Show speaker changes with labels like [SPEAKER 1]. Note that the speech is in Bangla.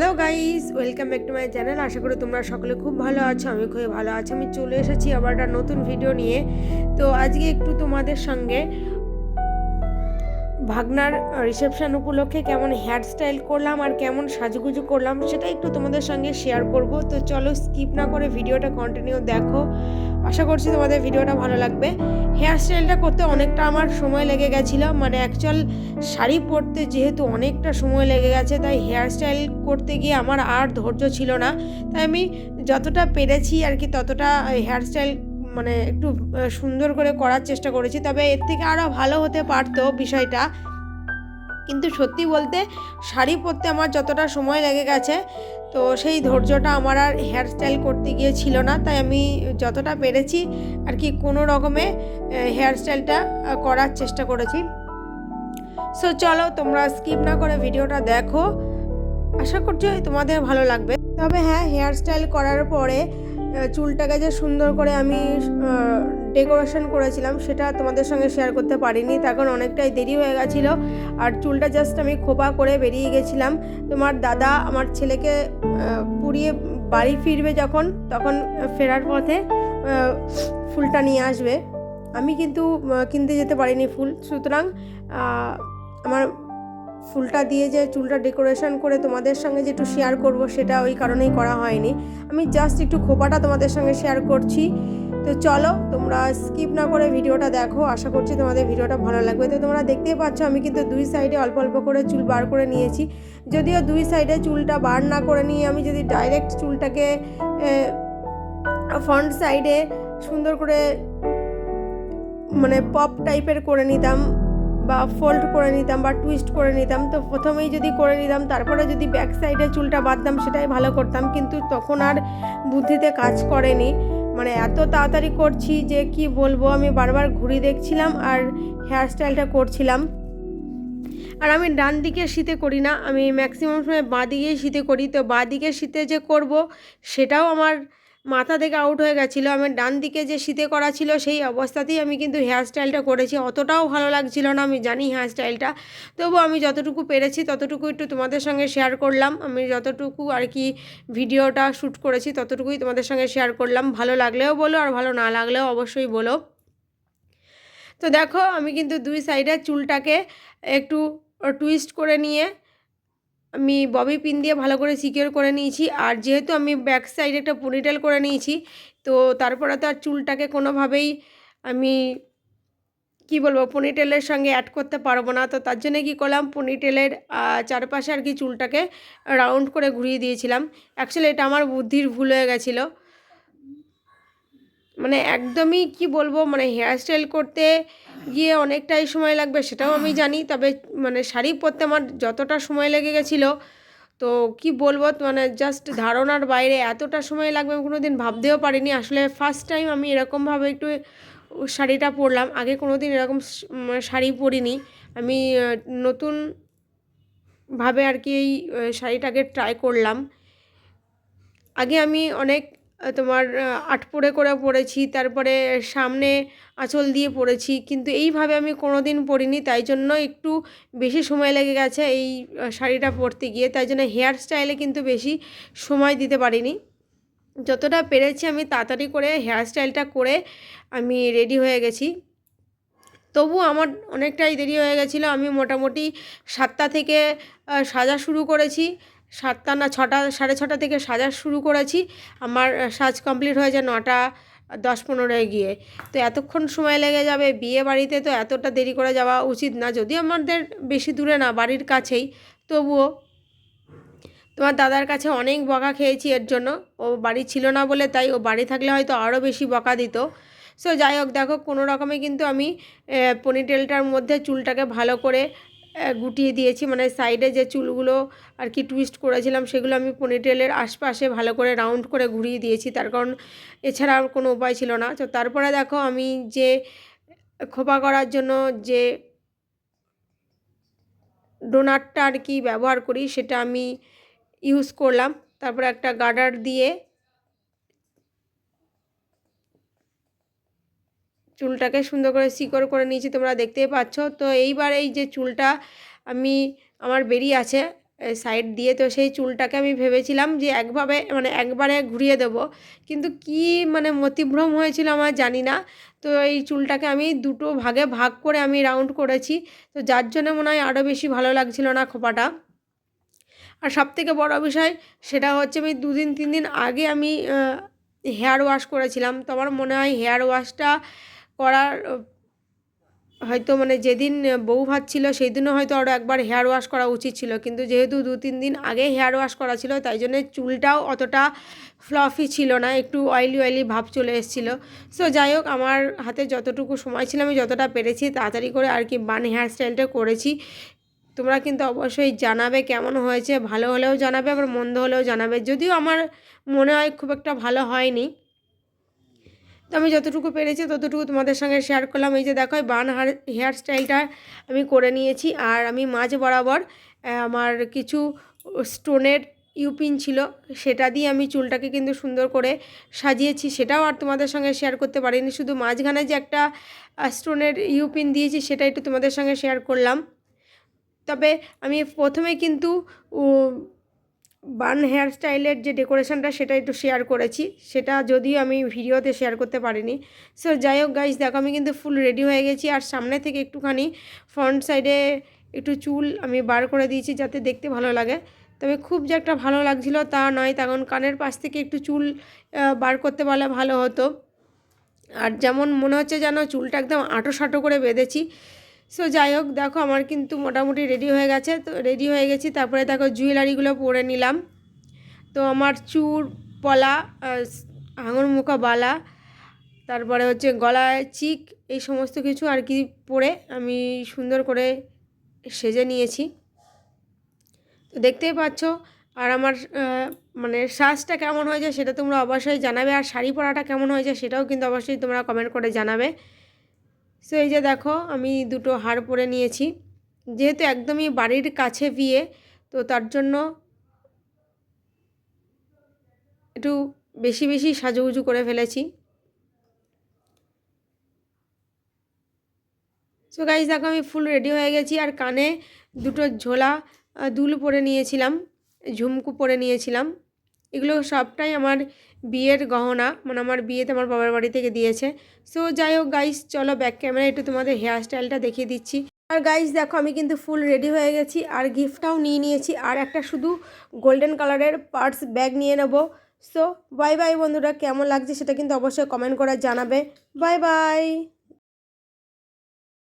[SPEAKER 1] Hello guys welcome back to my channel আশা করি তোমরা সকলে খুব ভালো আছো, আমি খুবই ভালো আছি। আমি চলে এসেছি আবার একটা নতুন ভিডিও নিয়ে। তো আজকে একটু তোমাদের সঙ্গে ভাগনার রিসেপশন উপলক্ষে কেমন হেয়ার স্টাইল করলাম আর কেমন সাজুগুজু করলাম সেটা একটু তোমাদের সঙ্গে শেয়ার করব। তো চলো স্কিপ না করে ভিডিওটা কন্টিনিউ দেখো। আশা করছি তোমাদের ভিডিওটা ভালো লাগবে। হেয়ার স্টাইলটা করতে অনেকটা আমার সময় লেগে গেছিল। মানে অ্যাকচুয়াল শাড়ি পরতে যেহেতু অনেকটা সময় লেগে গেছে, তাই হেয়ার স্টাইল করতে গিয়ে আমার আর ধৈর্য ছিল না। তাই আমি যতটা পেরেছি আর কি ততটা হেয়ার স্টাইল মানে একটু সুন্দর করে করার চেষ্টা করেছি। তবে এর থেকে আরও ভালো হতে পারতো বিষয়টা। কিন্তু সত্যি বলতে শাড়ি পরতে আমার যতটা সময় লেগে গেছে, তো সেই ধৈর্যটা আমার আর হেয়ার স্টাইল করতে গিয়ে ছিল না। তাই আমি যতটা পেরেছি আর কি কোনো রকমে হেয়ার স্টাইলটা করার চেষ্টা করেছি। সো চলো তোমরা স্কিপ না করে ভিডিওটা দেখো। আশা করছি তোমাদের ভালো লাগবে। তবে হ্যাঁ হেয়ার স্টাইল করার পরে চুলটাকে যে সুন্দর করে আমি ডেকোরেশন করেছিলাম, সেটা তোমাদের সঙ্গে শেয়ার করতে পারিনি তখন অনেকটাই দেরি হয়ে গেছিল। আর চুলটা জাস্ট আমি খোপা করে বেরিয়ে গেছিলাম। তোমার দাদা আমার ছেলেকে পুড়িয়ে বাড়ি ফিরবে যখন, তখন ফেরার পথে ফুলটা নিয়ে আসবে। আমি কিন্তু কিনতে যেতে পারিনি ফুল। সুতরাং আমার ফুলটা দিয়ে যে চুলটা ডেকোরেশন করে তোমাদের সঙ্গে যে একটু শেয়ার করব, সেটা ওই কারণেই করা হয়নি। আমি জাস্ট একটু খোপাটা তোমাদের সঙ্গে শেয়ার করছি। তো চলো, তোমরা স্কিপ না করে ভিডিওটা দেখো, আশা করছি তোমাদের ভিডিওটা ভালো লাগবে। তো তোমরা দেখতেই পাচ্ছ, আমি কিন্তু দুই সাইডে অল্প অল্প করে চুল বার করে নিয়েছি। যদিও দুই সাইডে চুলটা বার না করে নিয়ে আমি যদি ডাইরেক্ট চুলটাকে ফ্রন্ট সাইডে সুন্দর করে মানে পপ টাইপের করে নিতাম বা ফোল্ড করে নিতাম বা টুইস্ট করে নিতাম, তো প্রথমেই যদি করে নিতাম, তারপরে যদি ব্যাক সাইডে চুলটা বাঁধতাম, সেটাই ভালো করতাম। কিন্তু তখন আর বুদ্ধিতে কাজ করেনি। মানে এত তাড়াতাড়ি করছি যে কি বলব, আমি বারবার ঘুরি দেখছিলাম আর হেয়ার স্টাইলটা করছিলাম। আর আমি ডান দিকে শীতে করি না, আমি ম্যাক্সিমাম সময় বাঁ দিকেই শীতে করি। তো বাঁ দিকে শীতে যে করব, সেটাও আমার মাথা থেকে আউট হয়ে গেছিল। আমার ডান দিকে যে শীতে করা ছিল, সেই অবস্থাতেই আমি কিন্তু হেয়ার স্টাইলটা করেছি। অতটাও ভালো লাগছিল না, আমি জানি হেয়ার স্টাইলটা তবু আমি যতটুকু পেরেছি, ততটুকু একটু তোমাদের সঙ্গে শেয়ার করলাম। আমি যতটুকু আর কি ভিডিওটা শ্যুট করেছি, ততটুকুই তোমাদের সঙ্গে শেয়ার করলাম। ভালো লাগলেও বলো আর ভালো না লাগলেও অবশ্যই বলো। তো দেখো, আমি কিন্তু দুই সাইডে চুলটাকে একটু টুইস্ট করে নিয়ে আমি ববি পিন দিয়ে ভালো করে সিকিওর করে নিয়েছি। আর যেহেতু আমি ব্যাক সাইডে একটা পনিটেল করে নিয়েছি, তো তারপরে তো আর চুলটাকে কোনোভাবেই আমি কি বলব পনিটেলের সঙ্গে অ্যাড করতে পারব না। তো তার জন্য কি করলাম পনিটেলের চারপাশে আর কি চুলটাকে রাউন্ড করে ঘুরিয়ে দিয়েছিলাম। অ্যাকচুয়ালি এটা আমার বুদ্ধির ভুল হয়ে গেছিল। মানে একদমই কি বলব মানে হেয়ার স্টাইল করতে গিয়ে অনেকটাই সময় লাগবে সেটাও আমি জানি, তবে মানে শাড়ি পরতে আমার যতটা সময় লেগে গেছিল, তো কি বলব মানে জাস্ট ধারণার বাইরে এতটা সময় লাগবে আমি কোনো দিন ভাবতেও পারিনি। আসলে ফার্স্ট টাইম আমি এরকমভাবে একটু শাড়িটা পরলাম, আগে কোনো দিন এরকম মানে শাড়ি পরিনি। আমি নতুন ভাবে আর কি এই শাড়িটাকে ট্রাই করলাম। আগে আমি অনেক তোমার আটপোড়ে করে পরেছি তারপরে সামনে আঁচল দিয়ে পরেছি কিন্তু এইভাবে আমি কোনো দিন পরিনি তাই জন্য একটু বেশি সময় লেগে গেছে এই শাড়িটা পরতে গিয়ে, তাই জন্য হেয়ার স্টাইলে কিন্তু বেশি সময় দিতে পারিনি। যতটা পেরেছি আমি তাড়াতাড়ি করে হেয়ার স্টাইলটা করে আমি রেডি হয়ে গেছি। তবু আমার অনেকটাই দেরি হয়ে গেছিল, আমি মোটামুটি সাতটা থেকে সাজা শুরু করেছি সাতটা না ছটা, সাড়ে ছটা থেকে সাজা শুরু করেছি। আমার সাজ কমপ্লিট হয়ে যায় নটা, দশ পনেরোয় গিয়ে। তো এতক্ষণ সময় লেগে যাবে, বিয়ে বাড়িতে তো এতটা দেরি করে যাওয়া উচিত না। যদিও আমাদের বেশি দূরে না, বাড়ির কাছেই। তবুও তোমার দাদার কাছে অনেক বকা খেয়েছি এর জন্য। ও বাড়ি ছিল না বলে তাই ও বাড়ি থাকলে হয়তো আরও বেশি বকা দিত। সো যাই হোক, দেখো, কোনো রকমে কিন্তু আমি পনিটেলটার মধ্যে চুলটাকে ভালো করে গুটিয়ে দিয়েছি। মানে সাইডে যে চুলগুলো আর কি টুইস্ট করেছিলাম, সেগুলো আমি পনিটেলের আশপাশে ভালো করে রাউন্ড করে ঘুরিয়ে দিয়েছি। তার কারণ এছাড়া আর কোনো উপায় ছিল না। তো তারপরে দেখো আমি যে খোপা করার জন্য যে ডোনারটা আর কি ব্যবহার করি, সেটা আমি ইউজ করলাম। তারপরে একটা গার্ডার দিয়ে চুলটাকে সুন্দর করে শিকড় করে নিয়েছি, তোমরা দেখতেই পাচ্ছ। তো এইবার এই যে চুলটা আমি, আমার বেরিয়ে আছে সাইড দিয়ে, তো সেই চুলটাকে আমি ভেবেছিলাম যে একভাবে মানে একবারে ঘুরিয়ে দেব। কিন্তু কি মানে মতিভ্রম হয়েছিল আমার জানি না। তো এই চুলটাকে আমি দুটো ভাগে ভাগ করে আমি রাউন্ড করেছি। তো যার জন্য মনে হয় আরও বেশি ভালো লাগছিল না খোপাটা। আর সবথেকে বড় বিষয় সেটা হচ্ছে আমি দুদিন তিন দিন আগে আমি হেয়ার ওয়াশ করেছিলাম। তো আমার মনে হয় হেয়ার ওয়াশটা করার হয়তো মানে যেদিন বউ ভাত ছিল সেই দিনও হয়তো আরও একবার হেয়ার ওয়াশ করা উচিত ছিল। কিন্তু যেহেতু দু তিন দিন আগে হেয়ার ওয়াশ করা ছিল, তাই জন্যে চুলটাও অতটা ফ্লফি ছিল না, একটু অয়েলি অয়েলি ভাব চলে এসেছিল। সো যাই হোক, আমার হাতে যতটুকু সময় ছিল, আমি যতটা পেরেছি, তাড়াতাড়ি করে আর কি বান হেয়ার স্টাইলটা করেছি। তোমরা কিন্তু অবশ্যই জানাবে কেমন হয়েছে, ভালো হলেও জানাবে, আবার মন্দ হলেও জানাবে। যদিও আমার মনে হয় খুব একটা ভালো হয়নি। তো আমি যতটুকু পেরেছি ততটুকু তোমাদের সঙ্গে শেয়ার করলাম। এই যে দেখো বান হার হেয়ার স্টাইলটা আমি করে নিয়েছি। আর আমি মাঝ বরাবর আমার কিছু স্টোনের ইউপিন ছিল, সেটা দিয়ে আমি চুলটাকে কিন্তু সুন্দর করে সাজিয়েছি। সেটাও আর তোমাদের সঙ্গে শেয়ার করতে পারিনি। শুধু মাঝখানে যে একটা স্টোনের ইউপিন দিয়েছি, সেটা একটু তোমাদের সঙ্গে শেয়ার করলাম। তবে আমি প্রথমে কিন্তু বান হেয়ার স্টাইলের যে ডেকোরেশনটা সেটা একটু শেয়ার করেছি। সেটা যদিও আমি ভিডিওতে শেয়ার করতে পারিনি। সো যাই হোক গাইজ দেখো আমি কিন্তু ফুল রেডি হয়ে গেছি। আর সামনে থেকে একটুখানি ফ্রন্ট সাইডে একটু চুল আমি বার করে দিয়েছি যাতে দেখতে ভালো লাগে। তবে খুব যে একটা ভালো লাগছিল তা নয়। তখন কানের পাশ থেকে একটু চুল বার করতে পারলে ভালো হতো। আর যেমন মনে হচ্ছে যেন চুলটা একদম আঁটো সাঁটো করে বেঁধেছি। সো যাই হোক দেখো আমার কিন্তু মোটামুটি রেডি হয়ে গেছে। তো রেডি হয়ে গেছি, তারপরে দেখো জুয়েলারিগুলো পরে নিলাম। তো আমার চুর, পলা আঙুর মুখা বালা, তারপরে হচ্ছে গলায় চিক, এই সমস্ত কিছু আর কি পরে আমি সুন্দর করে সেজে নিয়েছি। তো দেখতেই পাচ্ছ, আর আমার মানে শ্বাসটা কেমন হয়েছে সেটা তোমরা অবশ্যই জানাবে, আর শাড়ি পরাটা কেমন হয়েছে সেটাও কিন্তু অবশ্যই তোমরা কমেন্ট করে জানাবে। সো এই যে দেখো, আমি দুটো হার পরে নিয়েছি। যেহেতু একদমই বাড়ির কাছে বিয়ে, তো তার জন্য একটু বেশি বেশি সাজুগুজু করে ফেলেছি। সো গাইজ দেখো, আমি ফুল রেডি হয়ে গেছি আর কানে দুটো ঝোলা দুল পরে নিয়েছিলাম, ঝুমকু পরে নিয়েছিলাম। এগুলো সবটাই আমার বিয়ের গহনা। মানে আমার বিয়েতে আমার বাবার বাড়ি থেকে দিয়েছে। সো যাই হোক গাইস চলো ব্যাক ক্যামেরা একটু তোমাদের হেয়ার স্টাইলটা দেখিয়ে দিচ্ছি। আর গাইস দেখো আমি কিন্তু ফুল রেডি হয়ে গেছি। আর গিফটটাও নিয়ে নিয়েছি। আর একটা শুধু গোল্ডেন কালারের পার্স ব্যাগ নিয়ে নেব। সো বাই বাই বন্ধুরা, কেমন লাগছে সেটা কিন্তু অবশ্যই কমেন্ট করে জানাবে। Bye bye